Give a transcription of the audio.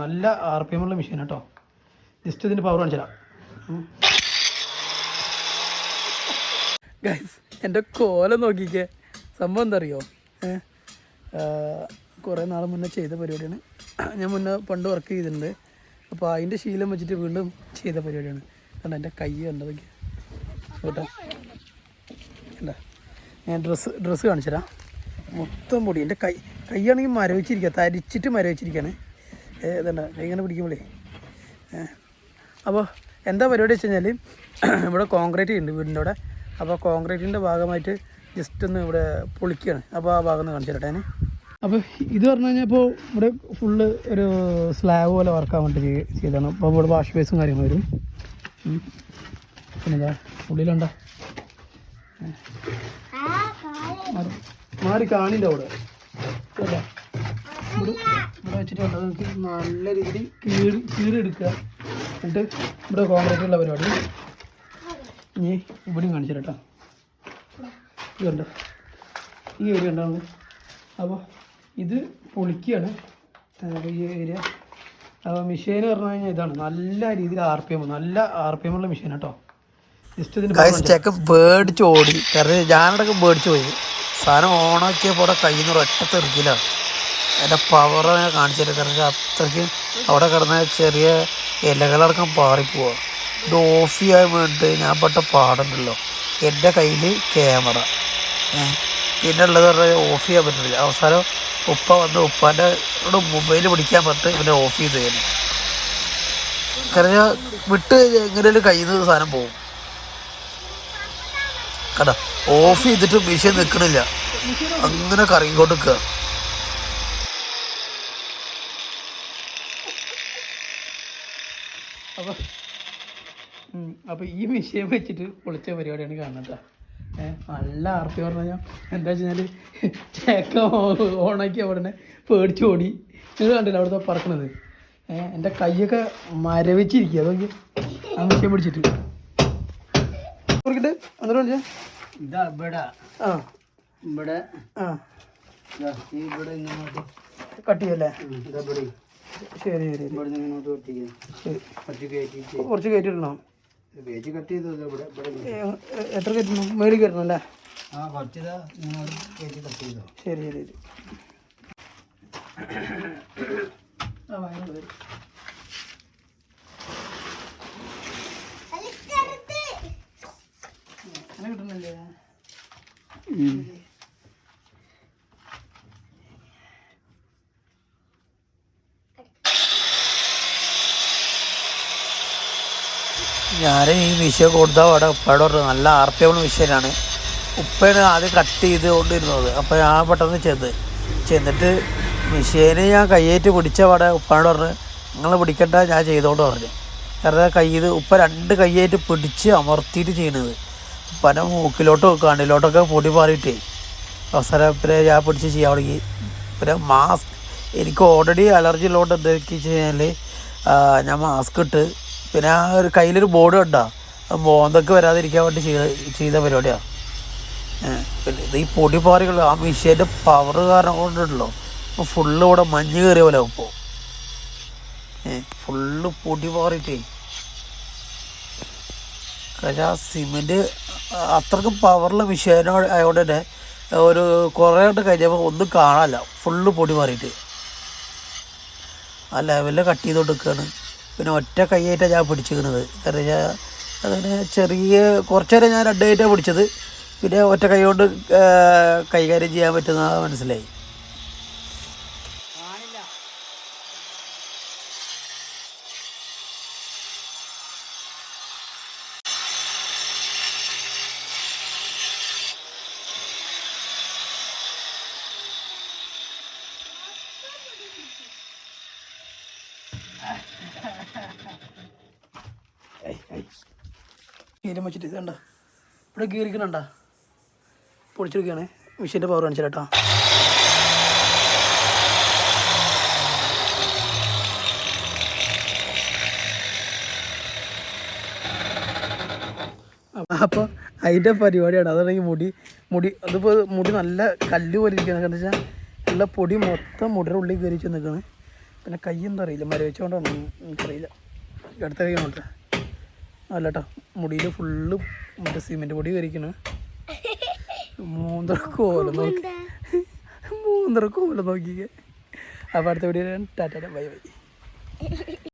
നല്ല R P M ഉള്ള machine കേട്ടോ ജസ്റ്റ് ഇതിന്റെ പവർ കാണിച്ചു തരാം ഗൈസ് എന്റെ കോലം നോക്കിക്കേ. സംഭവം എന്താ അറിയോ കുറേ നാൾ മുന്നേ ചെയ്ത പരിപാടിയാണ്. ഞാൻ മുന്നേ പണ്ട് വർക്ക് ചെയ്തിട്ടുണ്ട്. അപ്പോൾ അതിന്റെ ശീലം വെച്ചിട്ട് വീണ്ടും ചെയ്ത പരിപാടിയാണ്. കാരണം എന്റെ കൈ കണ്ടതൊക്കെ കേട്ടോ? ഞാൻ ഡ്രസ്സ് ഡ്രസ്സ് കാണിച്ചു തരാം മൊത്തം പൊടി. എന്റെ കൈ കൈയാണെങ്കിൽ മരവിച്ചിരിക്കുക തരിച്ചിട്ട് മരവിച്ചിരിക്കുകയാണ് ഇതണ്ട ഇങ്ങനെ പിടിക്കുമ്പോഴേ അപ്പോൾ എന്താ പരിപാടി വെച്ച് കഴിഞ്ഞാൽ ഇവിടെ കോൺക്രീറ്റ് ഉണ്ട് വീടിന്റെ അവിടെ. അപ്പോൾ കോൺക്രീറ്റിന്റെ ഭാഗമായിട്ട് ജസ്റ്റ് ഒന്ന് ഇവിടെ പൊളിക്കുകയാണ് അപ്പോൾ ആ ഭാഗം ഒന്ന് കാണിച്ചു തരട്ടെ ഞാൻ അപ്പോൾ ഇത് പറഞ്ഞു കഴിഞ്ഞാൽ ഇപ്പോൾ ഇവിടെ ഫുള്ള് ഒരു സ്ലാബ് പോലെ വർക്കാൻ വേണ്ടി ചെയ്താണ് ചെയ്തതാണ്. അപ്പോൾ ഇവിടെ വാഷ് ബേസും കാര്യങ്ങളും വരും. പിന്നെന്താ ഉള്ളിലുണ്ടോ മാറി മാറി കാണില്ല അവിടെ. കേട്ടോ ഇവിടെ വെച്ചിട്ട് കണ്ടത് നമുക്ക് നല്ല രീതിയിൽ കീറി കീറി എടുക്കുക എന്നിട്ട് ഇവിടെ കോൺക്രീറ്റ് ഉള്ള പരിപാടി. ഇനി ഇവിടെയും കാണിച്ചു കേട്ടോ. ഇത് കണ്ടോ? ഈ ഏരിയ ഉണ്ടാവുന്നത് അപ്പോൾ ഇത് പൊളിക്കുകയാണ്. ഈ ഏരിയ അപ്പോൾ മെഷീൻ പറഞ്ഞു കഴിഞ്ഞാൽ ഇതാണ്. നല്ല രീതിയിൽ ആർ പി എം നല്ല ആർ പി എം ഉള്ള മെഷീൻ കേട്ടോ. ജസ്റ്റ് ഇതിന് ഗൈസ് ചെക്കൻ പേടിച്ച് ഓടി. കാരണം ഞാനടക്കം പേടിച്ച് പോയി. സാധനം ഓണാക്കിയപ്പോൾ കയ്യിൽ നിന്ന് ഒറ്റ തെറിക്കിലാണ്. എന്റെ പവർ ഞാൻ കാണിച്ചില്ല കാരണം അത്രയ്ക്ക് അവിടെ കിടന്ന ചെറിയ ഇലകളടക്കം പാറിപ്പോവാ. ഇത് ഓഫ് ചെയ്യാൻ വേണ്ടിയിട്ട് ഞാൻ പെട്ട പാടുണ്ടല്ലോ. എന്റെ കയ്യിൽ ക്യാമറ പിന്നെ ഉള്ളത് പറഞ്ഞാൽ ഓഫ് ചെയ്യാൻ പറ്റുന്നില്ല അവസാനം ഉപ്പ വന്ന് ഉപ്പാന്റെ മൊബൈൽ പിടിക്കാൻ പറഞ്ഞിട്ട് ഇവനെ ഓഫ് ചെയ്ത് തരുന്നു കാരണം വിട്ട് എങ്ങനെയാലും കയ്യിൽ നിന്ന് സാധനം പോകും കട ഓഫ് ചെയ്തിട്ട് മെഷീൻ നിൽക്കണില്ല അങ്ങനെ കറങ്ങിക്കൊണ്ട് നിൽക്കുക അപ്പോൾ അപ്പോൾ ഈ മെഷീൻ വെച്ചിട്ട് പൊളിച്ച പരിപാടിയാണ് കാണുന്നത്. ഏഹ് നല്ല ആർത്തി പറഞ്ഞു കഴിഞ്ഞാൽ എന്താ വെച്ച് കഴിഞ്ഞാൽ ചേക്ക ഓണാക്കി അവിടെ പേടിച്ച് ഓടി. നിങ്ങൾ കണ്ടില്ല അവിടുത്തെ പറക്കണത്? ഏഹ് എന്റെ കൈയൊക്കെ മരവിച്ചിരിക്കുക അതൊക്കെ ആ മെഷീൻ പിടിച്ചിട്ട്. നോക്കിയിട്ട് എന്നിട്ട് വിളിച്ചാ ഇതാ ഇവിടെ. ആ. ഇവിടെ. ആ. ഇവിടെ ഇങ്ങോട്ട്. കട്ട് ചെയ്യല്ലേ? ഇതാ ഇവിടെ. ശരി ശരി ശരി. ഇവിടെ നിന്ന് ഇങ്ങോട്ട് കട്ട് ശരി. കുറച്ച് കയറ്റിയിട്ട് കുറച്ച് കയറ്റിടണം കയറ്റി കട്ട് ചെയ്തല്ലോ ഇവിടെ ഇവിടെ എത്ര കയറ്റണം? മേളിൽ കയറ്റണം അല്ലേ? ആ കുറച്ച് ഇതാ നിങ്ങളോട് കയറ്റി കട്ട് ചെയ്തോ. ശരി ശരി ശരി. കിട്ടുന്നില്ലേ? ഞാൻ ഈ വിഷയം കൊടുത്ത അവിടെ ഉപ്പയുടെ പറഞ്ഞു നല്ല ആർപ്പിയുള്ള വിഷയനാണ് ഉപ്പേനെ ആദ്യം കട്ട് ചെയ്ത് കൊണ്ടിരുന്നത് അപ്പോൾ ഞാൻ പെട്ടെന്ന് ചെന്ന് ചെന്നിട്ട് മിഷീനെ ഞാൻ കയ്യേറ്റ് പിടിച്ച അവിടെ ഉപ്പാനോട് പറഞ്ഞു നിങ്ങൾ പിടിക്കണ്ട ഞാൻ ചെയ്തോണ്ട് പറഞ്ഞു. കാരണം കൈ ഇത് ഉപ്പ രണ്ട് കയ്യേറ്റ് പിടിച്ച് അമർത്തിയിട്ട് ചെയ്യണത്. ഉപ്പനെ മൂക്കിലോട്ടോ കണ്ണിലോട്ടൊക്കെ പൊടി മാറിയിട്ടേ. അവസരം ഞാൻ പിടിച്ച് ചെയ്യാൻ തുടങ്ങി. പിന്നെ മാസ്ക് എനിക്ക് ഓൾറെഡി അലർജി ഉള്ളതുകൊണ്ട് എന്താ വെച്ച് കഴിഞ്ഞാൽ ഞാൻ മാസ്ക് ഇട്ട് പിന്നെ ആ ഒരു കയ്യിലൊരു ബോർഡ് കണ്ടാ? ബോന്തൊക്കെ വരാതിരിക്കാൻ വേണ്ടി ചെയ്ത ചെയ്ത പരിപാടിയാണ് പിന്നെ ഇത് ഈ പൊടി പാറികൾ ആ മിഷീന്റെ പവർ കാരണം കൊണ്ടുണ്ടല്ലോ ഫുള്ള് ഇവിടെ മഞ്ഞ് കയറിയ പോലെ ഇപ്പോൾ ഫുള്ള് പൊടി പാറിയിട്ടേ. കാരണം ആ സിമെന്റ് അത്രക്കും പവറുള്ള മിഷീനോ ആയതുകൊണ്ട് തന്നെ ഒരു കുറേ കൊണ്ട് കഴിഞ്ഞപ്പോൾ ഒന്നും കാണാനില്ല. ഫുള്ള് പൊടി മാറിയിട്ട് ആ ലെവലിൽ കട്ട് ചെയ്തുകൊണ്ട് നിൽക്കുകയാണ് പിന്നെ ഒറ്റ കൈയായിട്ടാണ് ഞാൻ പിടിച്ചിരിക്കുന്നത്. കാരണം ഞാൻ അതിന് ചെറിയ കുറച്ചു നേരം ഞാൻ രണ്ട് കൈറ്റാണ് പിടിച്ചത്. പിന്നെ ഒറ്റ കൈ കൊണ്ട് കൈകാര്യം ചെയ്യാൻ പറ്റുന്ന മനസ്സിലായി. കീരം വെച്ചിട്ട് ഇത് കണ്ട. ഇവിടെ കീറിക്കണണ്ട. പൊളിച്ചെടുക്കുകയാണ്. മെഷീന്റെ പവർ കാണിച്ചു കേട്ടോ അപ്പോൾ അതിന്റെ പരിപാടിയാണ്. അതാണെങ്കിൽ മുടി. മുടി അതിപ്പോൾ മുടി നല്ല കല്ല് പോലെ ഇരിക്കുകയാണ്. കാരണം വെച്ചാൽ നല്ല പൊടി മൊത്തം മുടിയുടെ ഉള്ളിൽ കയറി നിൽക്കുകയാണ് പിന്നെ കയ്യൊന്നും അറിയില്ല. മരവെച്ചുകൊണ്ടാണ് എനിക്കറിയില്ല അടുത്ത കൈ നോട്ടെ അല്ല കേട്ടോ മുടിയിൽ ഫുള്ള് മറ്റേ സിമെന്റ് പൊടി കരിക്കണ് മൂന്നര കോല നോക്കി. മൂന്നര കോല നോക്കിക്കേ. അപ്പോൾ അടുത്ത വീഡിയോ ടാറ്റ ബൈ ബൈ.